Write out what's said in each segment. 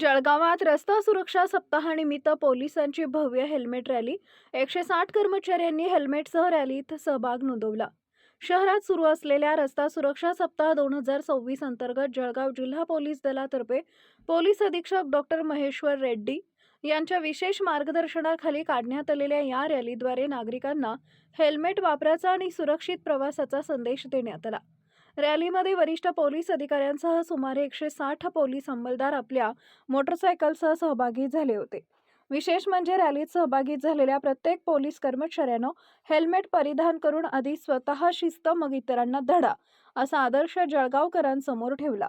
जळगावात रस्ता सुरक्षा सप्ताहानिमित्त पोलिसांची भव्य हेल्मेट रॅली. एकशे साठ कर्मचाऱ्यांनी हेल्मेटसह रॅलीत सहभाग नोंदवला. शहरात सुरू असलेल्या रस्ता सुरक्षा सप्ताह दोन हजार सव्वीस अंतर्गत जळगाव जिल्हा पोलीस दलातर्फे पोलीस अधीक्षक डॉक्टर महेश्वर रेड्डी यांच्या विशेष मार्गदर्शनाखाली काढण्यात आलेल्या या रॅलीद्वारे नागरिकांना हेल्मेट वापराचा आणि सुरक्षित प्रवासाचा संदेश देण्यात आला. रॅलीमध्ये वरिष्ठ पोलीस अधिकाऱ्यांसह सुमारे एकशे साठ पोलीस अंमलदार आपल्या मोटरसायकलसह सहभागी झाले होते. विशेष म्हणजे रॅलीत सहभागी झालेल्या प्रत्येक पोलीस कर्मचाऱ्यानं हेल्मेट परिधान करून आधी स्वतः शिस्त मग इतरांना धडा असा आदर्श जळगावकरांसमोर ठेवला.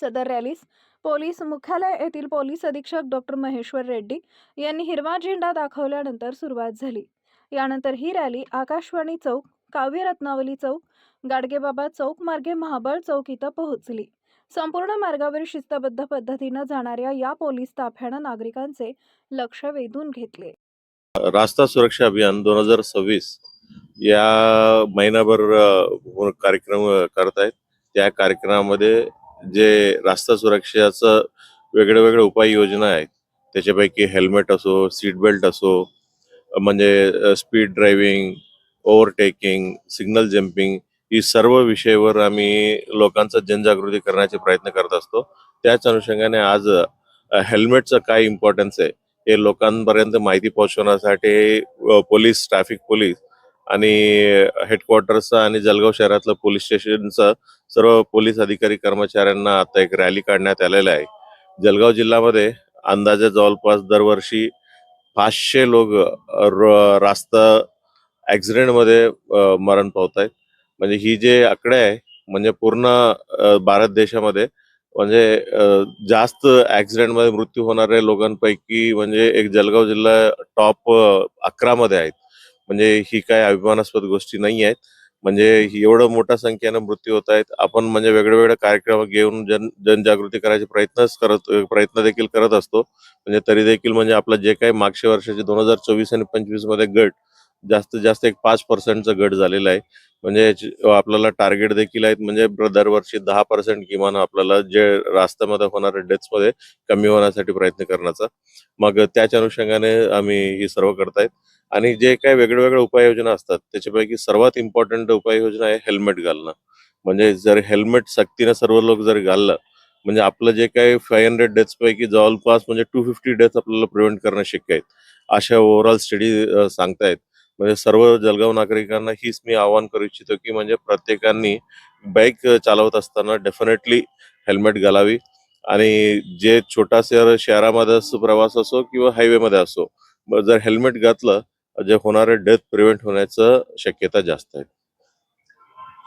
सदर रॅलीस पोलीस मुख्यालय येथील पोलीस अधीक्षक डॉक्टर महेश्वर रेड्डी यांनी हिरवा झेंडा दाखवल्यानंतर सुरुवात झाली. यानंतर ही रॅली आकाशवाणी चौक काव्य रत्नावली चौक गाडगेबाबा चौक मार्गे महाबळ चौक इथं पोहोचली. संपूर्ण मार्गावर शिस्तबद्ध पद्धतीनं जाणाऱ्या या पोलीस ताफ्यानं नागरिकांचे लक्ष वेधून घेतले. रास्ता सुरक्षा अभियान दोन हजार सव्वीस या महिनाभर कार्यक्रम करत आहेत त्या कार्यक्रमामध्ये जे रास्ता सुरक्षेचं वेगळे वेगळे उपाययोजना आहेत त्याच्यापैकी हेल्मेट असो सीट बेल्ट असो म्हणजे speed driving overtaking signal jumping ही सर्व विषयावर आम्ही लोकांचा जनजागृती करण्याचे प्रयत्न करत असतो. त्याच अनुषंगाने आज हेल्मेटचं काय इम्पॉर्टन्स आहे हे लोकांपर्यंत माहिती पोहोचवण्यासाठी पोलीस ट्रॅफिक पोलीस आणि हेडक्वार्टरचं आणि जळगाव शहरातलं पोलीस स्टेशनचं सर्व पोलीस अधिकारी कर्मचाऱ्यांना आता एक रॅली काढण्यात आलेला आहे. जळगाव जिल्ह्यामध्ये अंदाजे जवळपास दरवर्षी पाचशे लोक रास्ता ॲक्सिडेंटमध्ये मरण पावत आहेत म्हणजे ही जे आकडे आहे म्हणजे पूर्ण भारत देशामध्ये म्हणजे जास्त ऍक्सिडेंटमध्ये मृत्यू होणाऱ्या लोकांपैकी म्हणजे एक जळगाव जिल्हा टॉप अकरा मध्ये आहेत. म्हणजे ही काय अभिमानास्पद गोष्टी नाही आहेत. म्हणजे एवढं मोठ्या संख्येनं मृत्यू होत आहेत. आपण म्हणजे वेगळे वेगळे कार्यक्रम घेऊन जन जनजागृती करायचे प्रयत्नच करत प्रयत्न देखील करत असतो. म्हणजे तरी देखील म्हणजे आपलं जे काही मागच्या वर्षाचे दोन हजार चोवीस आणि पंचवीसमध्ये गट जास्तीत जास्त एक पाच पर्सेंटचा गट झालेला आहे. म्हणजे आपल्याला टार्गेट देखील आहेत. म्हणजे दरवर्षी दहा पर्सेंट किमान आपल्याला जे रास्त्यामध्ये होणाऱ्या डेथ्समध्ये कमी होण्यासाठी प्रयत्न करण्याचा. मग त्याच्या अनुषंगाने आम्ही ही सर्व करतायत. आणि जे काही वेगळ्या वेगळे उपाययोजना असतात त्याच्यापैकी सर्वात इम्पॉर्टंट उपाययोजना आहे हेल्मेट घालणं. म्हणजे जर हेल्मेट सक्तीनं सर्व लोक जर घाललं म्हणजे आपलं जे काही फाय हंड्रेड डेथ्सपैकी जवळपास म्हणजे टू फिफ्टी डेथ आपल्याला प्रिव्हेंट करणं शक्य आहेत. अशा ओव्हरऑल स्टडी सांगतायत. म्हणजे सर्व जळगाव नागरिकांना हीच मी आवाहन करू इच्छितो की म्हणजे प्रत्येकाने बाईक चालवत असताना डेफिनेटली हेल्मेट घालावी. आणि जे छोटासा शहरामध्ये प्रवास असो किंवा हायवेमध्ये असो जर हेल्मेट घातलं जे होणारे डेथ प्रिव्हेंट होण्याचं शक्यता जास्त आहे.